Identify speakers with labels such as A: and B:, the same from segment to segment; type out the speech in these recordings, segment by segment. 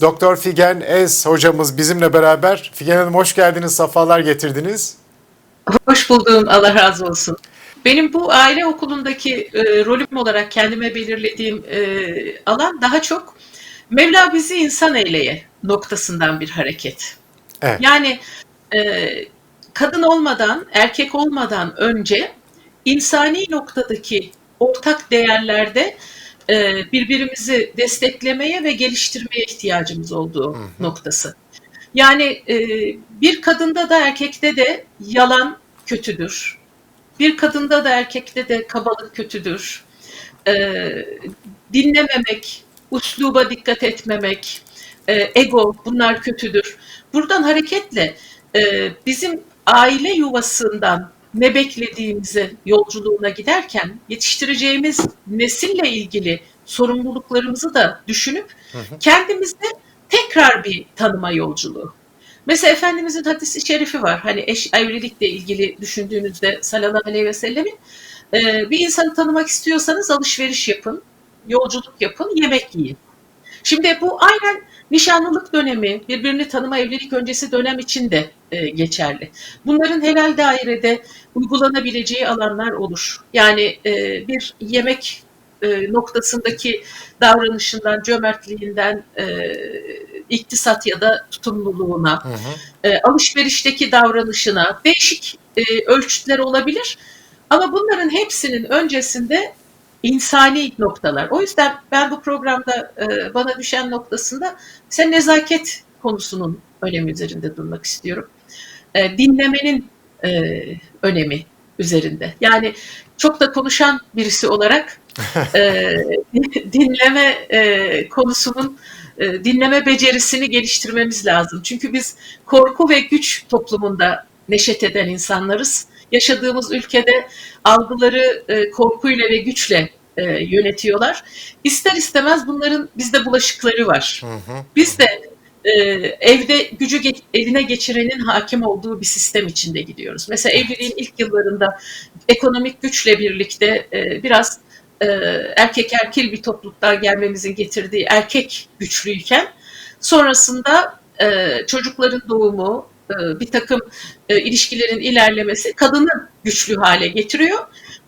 A: Doktor Figen Ez hocamız bizimle beraber. Figen Hanım hoş geldiniz, safalar getirdiniz.
B: Hoş buldum, Allah razı olsun. Benim bu aile okulundaki e, rolüm olarak kendime belirlediğim e, alan daha çok Mevla bizi insan eyleye noktasından bir hareket.
A: Evet.
B: Yani e, kadın olmadan, erkek olmadan önce insani noktadaki ortak değerlerde birbirimizi desteklemeye ve geliştirmeye ihtiyacımız olduğu noktası. Yani e, bir kadında da erkekte de yalan kötüdür. Bir kadında da erkekte de kabalık kötüdür. E, dinlememek, usluba dikkat etmemek, e, ego bunlar kötüdür. Buradan hareketle e, bizim aile yuvasından ne beklediğimizi yolculuğuna giderken yetiştireceğimiz nesille ilgili sorumluluklarımızı da düşünüp kendimizde tekrar bir tanıma yolculuğu. Mesela Efendimizin hadisi şerifi var. Hani eş evlilikle ilgili düşündüğünüzde sallallahu aleyhi ve sellemin e, bir insanı tanımak istiyorsanız alışveriş yapın, yolculuk yapın, yemek yiyin. Şimdi bu aynen nişanlılık dönemi, birbirini tanıma evlilik öncesi dönem için de e, geçerli. Bunların helal dairede uygulanabileceği alanlar olur. Yani e, bir yemek e, noktasındaki davranışından, cömertliğinden, e, iktisat ya da tutumluluğuna,
A: Hı hı.
B: e, alışverişteki davranışına değişik e, ölçütler olabilir. Ama bunların hepsinin öncesinde insani noktalar. O yüzden ben bu programda e, bana düşen noktasında sen nezaket konusunun önemi üzerinde durmak istiyorum. E, dinlemenin e, önemi üzerinde. Yani çok da konuşan birisi olarak e, dinleme e, konusunun e, dinleme becerisini geliştirmemiz lazım. Çünkü biz korku ve güç toplumunda neşet eden insanlarız. Yaşadığımız ülkede algıları e, korkuyla ve güçle e, yönetiyorlar. İster istemez bunların bizde bulaşıkları var. Biz de e, evde gücü ge- eline geçirenin hakim olduğu bir sistem içinde gidiyoruz. Mesela evliliğin ilk yıllarında ekonomik güçle birlikte e, biraz e, erkek erkil bir topluluktan gelmemizin getirdiği erkek güçlüyken sonrasında e, çocukların doğumu, e, bir takım e, ilişkilerin ilerlemesi kadını güçlü hale getiriyor.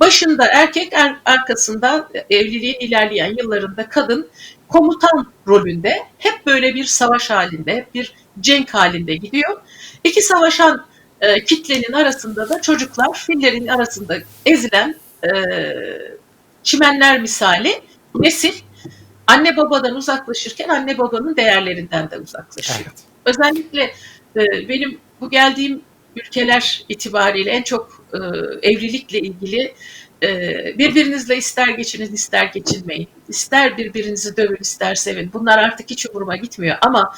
B: Başında erkek, er, arkasında evliliğin ilerleyen yıllarında kadın komutan rolünde hep böyle bir savaş halinde, bir cenk halinde gidiyor. İki savaşan e, kitlenin arasında da çocuklar fillerin arasında ezilen e, çimenler misali nesil anne babadan uzaklaşırken anne babanın değerlerinden de uzaklaşıyor.
A: Evet.
B: Özellikle e, benim bu geldiğim ülkeler itibariyle en çok e, evlilikle ilgili birbirinizle ister geçinin ister geçinmeyin, ister birbirinizi dövün ister sevin. Bunlar artık hiç umuruma gitmiyor ama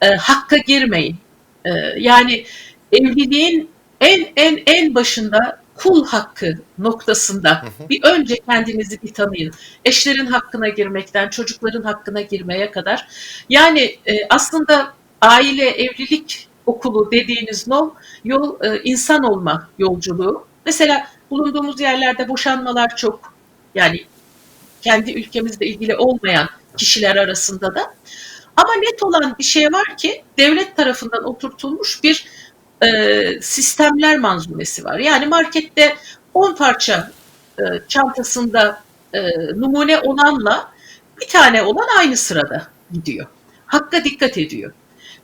B: e, hakka girmeyin. E, yani evliliğin en en en başında kul hakkı noktasında bir önce kendinizi bir tanıyın. Eşlerin hakkına girmekten, çocukların hakkına girmeye kadar. Yani e, aslında aile, evlilik okulu dediğiniz yol, yol e, insan olma yolculuğu. Mesela bulunduğumuz yerlerde boşanmalar çok. Yani kendi ülkemizle ilgili olmayan kişiler arasında da. Ama net olan bir şey var ki devlet tarafından oturtulmuş bir e, sistemler manzumesi var. Yani markette 10 parça e, çantasında e, numune olanla bir tane olan aynı sırada gidiyor. Hakka dikkat ediyor.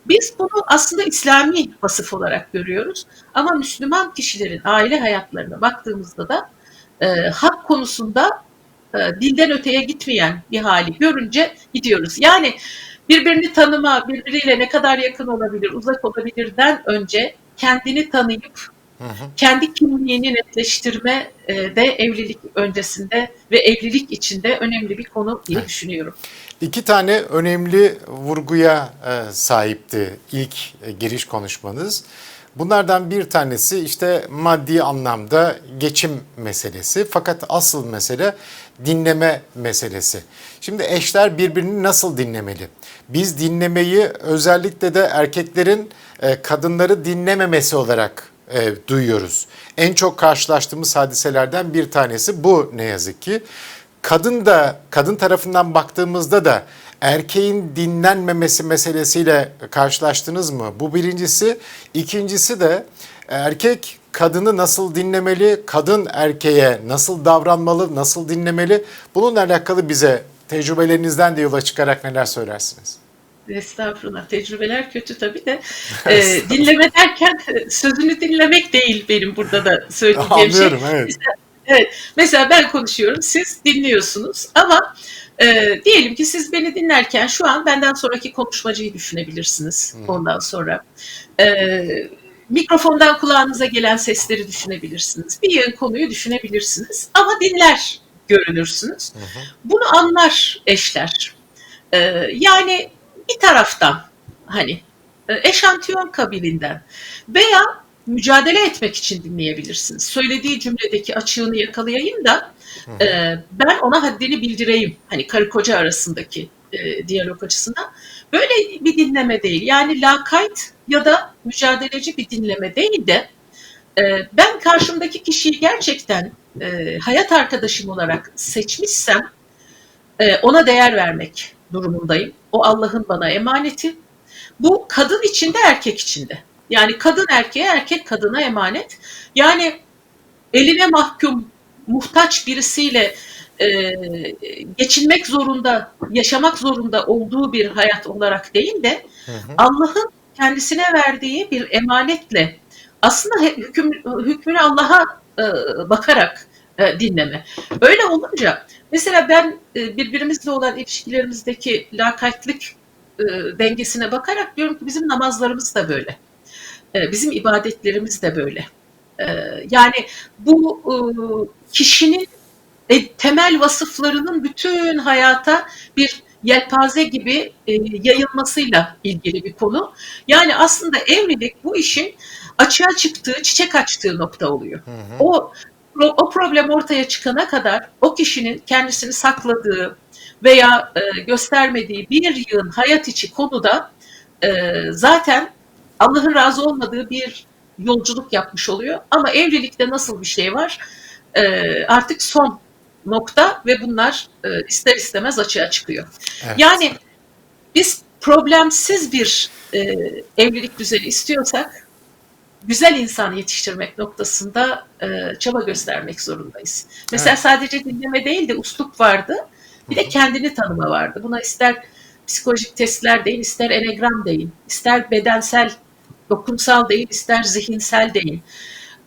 B: Biz bunu aslında İslami vasıf olarak görüyoruz. Ama Müslüman kişilerin aile hayatlarına baktığımızda da e, hak konusunda e, dilden öteye gitmeyen bir hali görünce gidiyoruz. Yani birbirini tanıma, birbiriyle ne kadar yakın olabilir, uzak olabilirden önce kendini tanıyıp
A: Hı hı.
B: kendi kimliğini netleştirme e, de evlilik öncesinde ve evlilik içinde önemli bir konu diye düşünüyorum.
A: İki tane önemli vurguya e, sahipti ilk e, giriş konuşmanız. Bunlardan bir tanesi işte maddi anlamda geçim meselesi fakat asıl mesele dinleme meselesi. Şimdi eşler birbirini nasıl dinlemeli? Biz dinlemeyi özellikle de erkeklerin e, kadınları dinlememesi olarak e, duyuyoruz. En çok karşılaştığımız hadiselerden bir tanesi bu ne yazık ki. Kadın da kadın tarafından baktığımızda da erkeğin dinlenmemesi meselesiyle karşılaştınız mı? Bu birincisi. İkincisi de erkek kadını nasıl dinlemeli, kadın erkeğe nasıl davranmalı, nasıl dinlemeli? Bununla alakalı bize tecrübelerinizden de yola çıkarak neler söylersiniz?
B: Estağfurullah. Tecrübeler kötü tabii de. E, dinleme derken sözünü dinlemek değil benim burada da söyleyeceğim şey.
A: Anlıyorum, evet.
B: Mesela, evet. Mesela ben konuşuyorum, siz dinliyorsunuz ama e, diyelim ki siz beni dinlerken şu an benden sonraki konuşmacıyı düşünebilirsiniz ondan sonra. E, mikrofondan kulağınıza gelen sesleri düşünebilirsiniz. Bir konuyu düşünebilirsiniz ama dinler görünürsünüz. Bunu anlar eşler. E, yani bir taraftan hani e, eşantiyon kabilinden veya mücadele etmek için dinleyebilirsiniz. Söylediği cümledeki açığını yakalayayım da e, ben ona haddini bildireyim. Hani karı koca arasındaki e, diyalog açısından. Böyle bir dinleme değil. Yani lakayt ya da mücadeleci bir dinleme değil de e, ben karşımdaki kişiyi gerçekten e, hayat arkadaşım olarak seçmişsem e, ona değer vermek durumundayım. O Allah'ın bana emaneti. Bu kadın içinde erkek içinde. Yani kadın erkeğe erkek kadına emanet. Yani eline mahkum muhtaç birisiyle e, geçinmek zorunda, yaşamak zorunda olduğu bir hayat olarak değil de Allah'ın kendisine verdiği bir emanetle aslında hüküm, hükmünü Allah'a e, bakarak e, dinleme. Öyle olunca mesela ben e, birbirimizle olan ilişkilerimizdeki lakaytlık e, dengesine bakarak diyorum ki bizim namazlarımız da böyle. E, bizim ibadetlerimiz de böyle. Yani bu kişinin temel vasıflarının bütün hayata bir yelpaze gibi yayılmasıyla ilgili bir konu. Yani aslında evlilik bu işin açığa çıktığı, çiçek açtığı nokta oluyor. O o problem ortaya çıkana kadar o kişinin kendisini sakladığı veya e, göstermediği bir yığın hayat içi konuda e, zaten Allah'ın razı olmadığı bir yolculuk yapmış oluyor. Ama evlilikte nasıl bir şey var? E, artık son nokta ve bunlar e, ister istemez açığa çıkıyor.
A: Evet.
B: Yani biz problemsiz bir e, evlilik düzeni istiyorsak güzel insan yetiştirmek noktasında e, çaba göstermek zorundayız. Mesela
A: Evet.
B: sadece dinleme değil de uslup vardı. Bir de kendini tanıma vardı. Buna ister psikolojik testler deyin, ister enegram deyin, ister bedensel, dokunsal deyin, ister zihinsel deyin,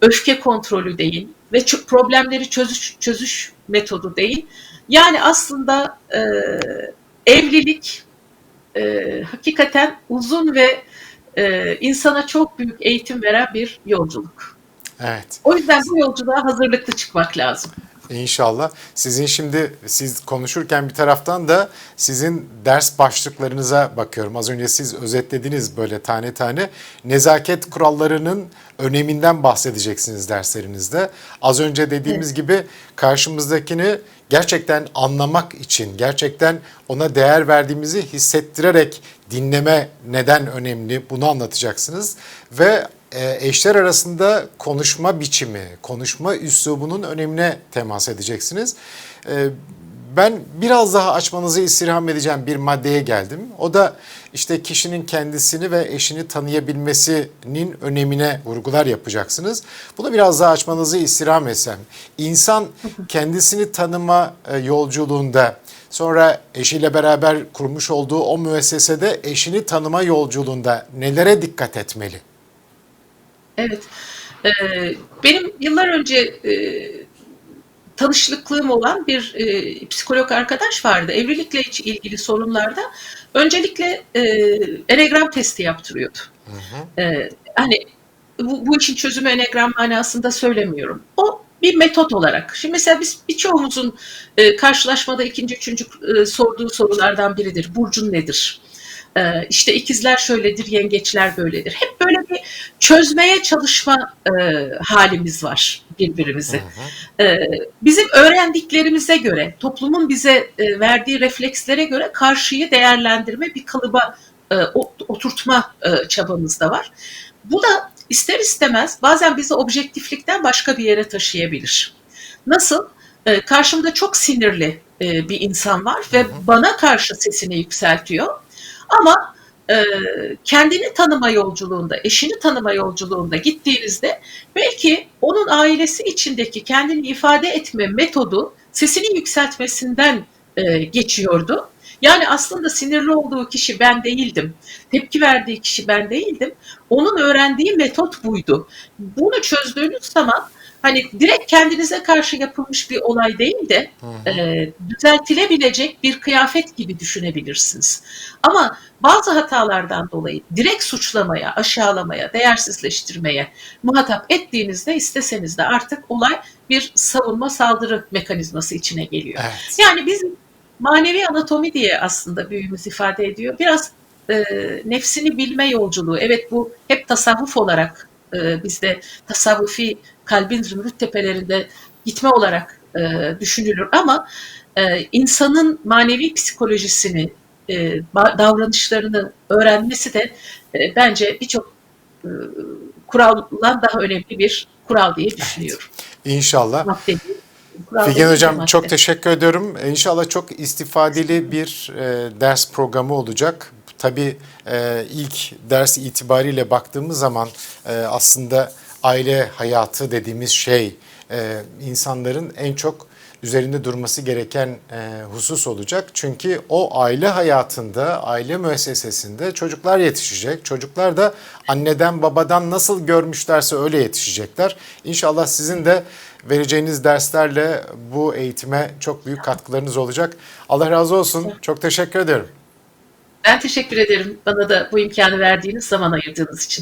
B: öfke kontrolü deyin ve problemleri çözüş, çözüş metodu deyin. Yani aslında e, evlilik e, hakikaten uzun ve e, insana çok büyük eğitim veren bir yolculuk.
A: Evet.
B: O yüzden bu yolculuğa hazırlıklı çıkmak lazım.
A: İnşallah. Sizin şimdi siz konuşurken bir taraftan da sizin ders başlıklarınıza bakıyorum. Az önce siz özetlediniz böyle tane tane. Nezaket kurallarının öneminden bahsedeceksiniz derslerinizde. Az önce dediğimiz gibi karşımızdakini gerçekten anlamak için, gerçekten ona değer verdiğimizi hissettirerek dinleme neden önemli bunu anlatacaksınız. Ve e, eşler arasında konuşma biçimi, konuşma üslubunun önemine temas edeceksiniz. Ben biraz daha açmanızı istirham edeceğim bir maddeye geldim. O da işte kişinin kendisini ve eşini tanıyabilmesinin önemine vurgular yapacaksınız. Bunu biraz daha açmanızı istirham etsem. İnsan kendisini tanıma e, yolculuğunda sonra eşiyle beraber kurmuş olduğu o müessesede eşini tanıma yolculuğunda nelere dikkat etmeli?
B: Evet. Ee, benim yıllar önce e, tanışıklığım olan bir e, psikolog arkadaş vardı. Evlilikle ilgili sorunlarda öncelikle e, enegram testi yaptırıyordu. Ee, hani bu, bu işin çözümü enegram manasında söylemiyorum. O bir metot olarak. Şimdi mesela biz birçoğumuzun e, karşılaşmada ikinci, üçüncü e, sorduğu sorulardan biridir. Burcun nedir? E, işte ikizler şöyledir, yengeçler böyledir. Hep böyle bir çözmeye çalışma e, halimiz var birbirimizi. E, bizim öğrendiklerimize göre, toplumun bize e, verdiği reflekslere göre karşıyı değerlendirme, bir kalıba e, ot- oturtma e, çabamız da var. Bu da ister istemez bazen bizi objektiflikten başka bir yere taşıyabilir. Nasıl? e, karşımda çok sinirli e, bir insan var ve bana karşı sesini yükseltiyor. Ama e, kendini tanıma yolculuğunda, eşini tanıma yolculuğunda gittiğinizde belki onun ailesi içindeki kendini ifade etme metodu sesini yükseltmesinden e, geçiyordu. Yani aslında sinirli olduğu kişi ben değildim. Tepki verdiği kişi ben değildim. Onun öğrendiği metot buydu. Bunu çözdüğünüz zaman hani direkt kendinize karşı yapılmış bir olay değil de e, düzeltilebilecek bir kıyafet gibi düşünebilirsiniz. Ama bazı hatalardan dolayı direkt suçlamaya, aşağılamaya, değersizleştirmeye muhatap ettiğinizde isteseniz de artık olay bir savunma saldırı mekanizması içine geliyor.
A: Evet.
B: Yani bizim manevi anatomi diye aslında büyüğümüz ifade ediyor. Biraz e, nefsini bilme yolculuğu. Evet bu hep tasavvuf olarak e, bizde tasavvufi kalbin zümrüt tepelerinde gitme olarak e, düşünülür ama e, insanın manevi psikolojisini, e, davranışlarını öğrenmesi de e, bence birçok e, kuraldan daha önemli bir kural diye düşünüyorum.
A: İnşallah.
B: Değil, kural
A: Figen Hocam
B: madde.
A: çok teşekkür ediyorum. İnşallah çok istifadeli bir e, ders programı olacak. Tabii e, ilk ders itibariyle baktığımız zaman e, aslında aile hayatı dediğimiz şey e, insanların en çok üzerinde durması gereken e, husus olacak. Çünkü o aile hayatında, aile müessesesinde çocuklar yetişecek. Çocuklar da anneden babadan nasıl görmüşlerse öyle yetişecekler. İnşallah sizin de vereceğiniz derslerle bu eğitime çok büyük katkılarınız olacak. Allah razı olsun. Çok teşekkür ederim.
B: Ben teşekkür ederim bana da bu imkanı verdiğiniz zaman ayırdığınız için.